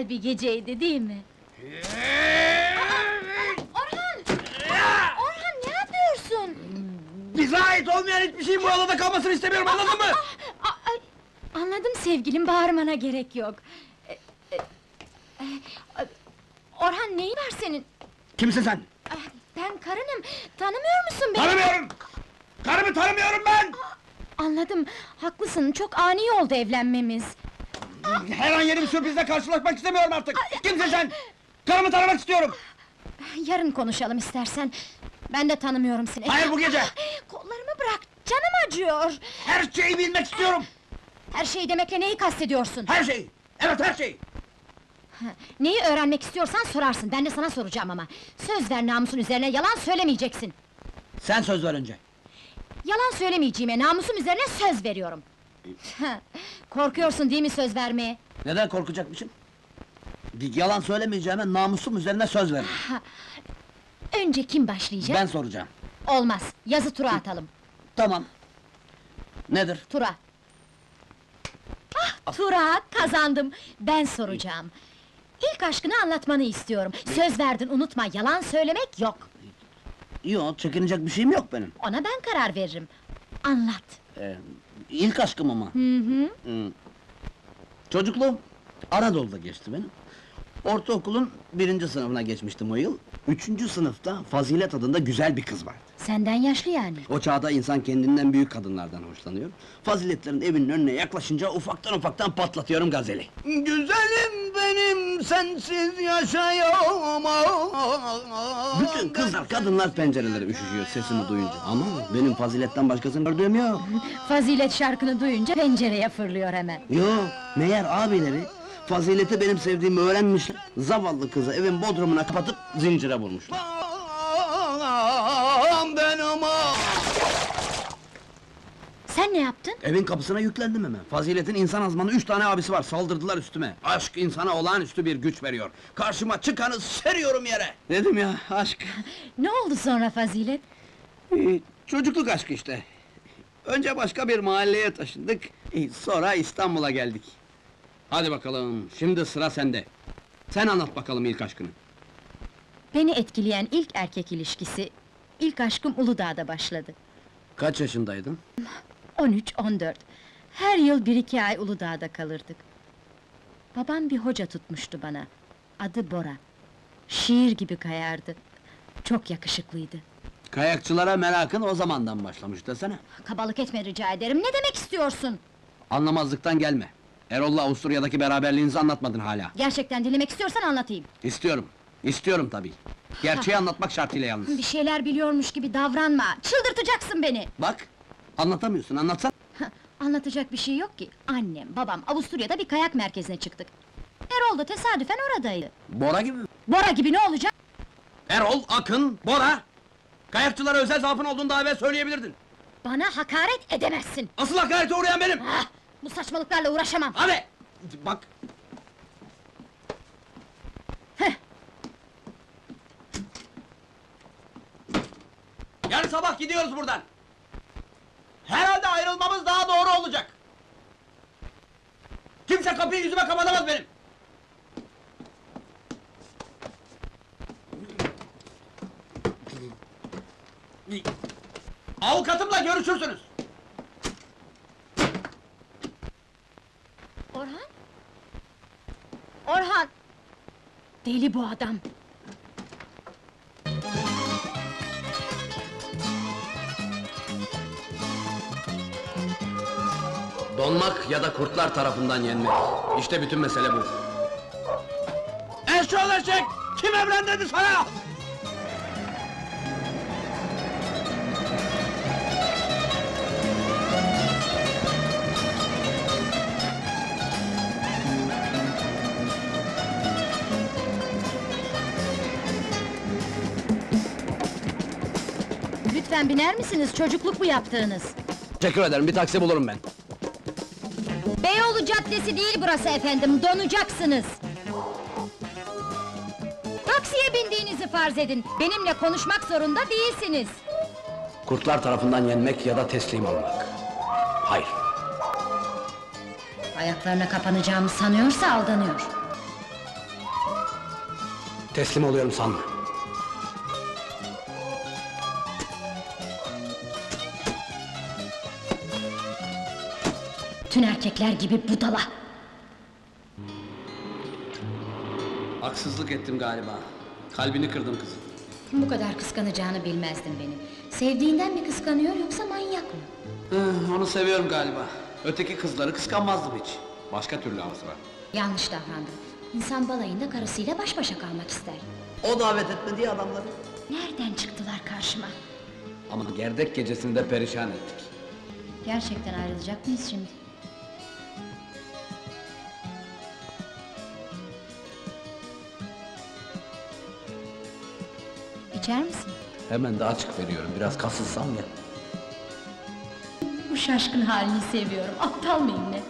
güzel bir geceydi değil mi? Orhan! Orhan ne yapıyorsun? Bize ait olmayan hiçbir şeyin bu odada kalmasını istemiyorum anladın mı? Ay, anladım sevgilim, bağırmana gerek yok. E, e, e, Orhan neyin var senin? Kimsin sen? Ah, Ben karınım, tanımıyor musun beni? Tanımıyorum! Karımı tanımıyorum ben! Anladım, haklısın, çok ani oldu evlenmemiz. Her an yeni bir sürprizle karşılaşmak istemiyorum artık! Kimsin sen? Karımı tanımak istiyorum! Yarın konuşalım istersen. Ben de tanımıyorum seni. Hayır, bu gece! Kollarımı bırak, canım acıyor! Her şeyi bilmek istiyorum! Her şey demekle neyi kastediyorsun? Her şeyi! Evet her şeyi! Neyi öğrenmek istiyorsan sorarsın, ben de sana soracağım ama. Söz ver namusun üzerine, yalan söylemeyeceksin. Sen söz ver önce! Yalan söylemeyeceğime, namusum üzerine söz veriyorum. Korkuyorsun değil mi söz vermeye? Neden korkacakmışım? Bir yalan söylemeyeceğime namusum üzerine söz veririm. Önce kim başlayacak? Ben soracağım. Olmaz, yazı tura atalım. Tamam. Nedir? Tura. Ah, tura, kazandım. Ben soracağım. İlk aşkını anlatmanı istiyorum. Söz verdin, unutma, yalan söylemek yok. Yok, çekinecek bir şeyim yok benim. Ona ben karar veririm. Anlat. Ee, ilk aşkım ama. Hı hı. Hı. Çocukluğum Anadolu'da geçti benim. Ortaokulun birinci sınıfına geçmiştim o yıl. Üçüncü sınıfta Fazilet adında güzel bir kız vardı. Senden yaşlı yani. O çağda insan kendinden büyük kadınlardan hoşlanıyor. Faziletlerin evinin önüne yaklaşınca ufaktan ufaktan patlatıyorum gazeli. Güzelim benim sensiz yaşayamam. Bütün kızlar, kadınlar pencerelere üşüşüyor sesimi duyunca. Ama benim faziletten başkasını gördüğüm yok. Fazilet şarkını duyunca pencereye fırlıyor hemen. Yok, meğer abileri Fazileti benim sevdiğimi öğrenmişler. Zavallı kızı evin bodrumuna kapatıp zincire vurmuşlar. Sen ne yaptın? Evin kapısına yüklendim hemen. Fazilet'in insan azmanı üç tane abisi var, saldırdılar üstüme. Aşk insana olağanüstü bir güç veriyor. Karşıma çıkanı seriyorum yere. Dedim ya, aşk. Ne oldu sonra Fazilet? Ee, çocukluk aşkı işte. Önce başka bir mahalleye taşındık, ee, sonra İstanbul'a geldik. Hadi bakalım, şimdi sıra sende. Sen anlat bakalım ilk aşkını. Beni etkileyen ilk erkek ilişkisi, ilk aşkım Uludağ'da başladı. Kaç yaşındaydın? 13-14. Her yıl bir iki ay Uludağ'da kalırdık. Babam bir hoca tutmuştu bana. Adı Bora. Şiir gibi kayardı. Çok yakışıklıydı. Kayakçılara merakın o zamandan başlamış desene. Kabalık etme rica ederim. Ne demek istiyorsun? Anlamazlıktan gelme. Erol'la Avusturya'daki beraberliğinizi anlatmadın hala. Gerçekten dinlemek istiyorsan anlatayım. İstiyorum. İstiyorum tabii. Gerçeği anlatmak şartıyla yalnız. Bir şeyler biliyormuş gibi davranma. Çıldırtacaksın beni. Bak, anlatamıyorsun, anlatsan. Anlatacak bir şey yok ki. Annem, babam Avusturya'da bir kayak merkezine çıktık. Erol da tesadüfen oradaydı. Bora gibi mi? Bora gibi ne olacak? Erol, Akın, Bora! Kayakçılara özel zaafın olduğunu daha evvel söyleyebilirdin. Bana hakaret edemezsin. Asıl hakarete uğrayan benim! Ah, bu saçmalıklarla uğraşamam. Hadi! Bak, Heh. yarın sabah gidiyoruz buradan. Ayrılmamız daha doğru olacak. Kimse kapıyı yüzüme kapatamaz benim. Avukatımla görüşürsünüz. Orhan? Orhan! Deli bu adam. Donmak ya da kurtlar tarafından yenmek. İşte bütün mesele bu. Eşşoğlu eşek! Kim dedi sana? Lütfen biner misiniz? Çocukluk bu yaptığınız. Teşekkür ederim, bir taksi bulurum ben. Beyoğlu Caddesi değil burası efendim, donacaksınız. Taksiye bindiğinizi farz edin. Benimle konuşmak zorunda değilsiniz. Kurtlar tarafından yenmek ya da teslim olmak. Hayır. Ayaklarına kapanacağımı sanıyorsa aldanıyor. Teslim oluyorum sanma. Tüm erkekler gibi budala! Haksızlık ettim galiba. Kalbini kırdım kızım. Bu kadar kıskanacağını bilmezdim beni. Sevdiğinden mi kıskanıyor yoksa manyak mı? Hı, onu seviyorum galiba. Öteki kızları kıskanmazdım hiç. Başka türlü arzu var. Yanlış davrandım. İnsan balayında karısıyla baş başa kalmak ister. O davet etmedi ya adamları. Nereden çıktılar karşıma? Ama gerdek gecesini de perişan ettik. Gerçekten ayrılacak mıyız şimdi? İçer misin? Hemen de açık veriyorum, biraz kasılsam ya. Bu şaşkın halini seviyorum. Aptal mıyım ne?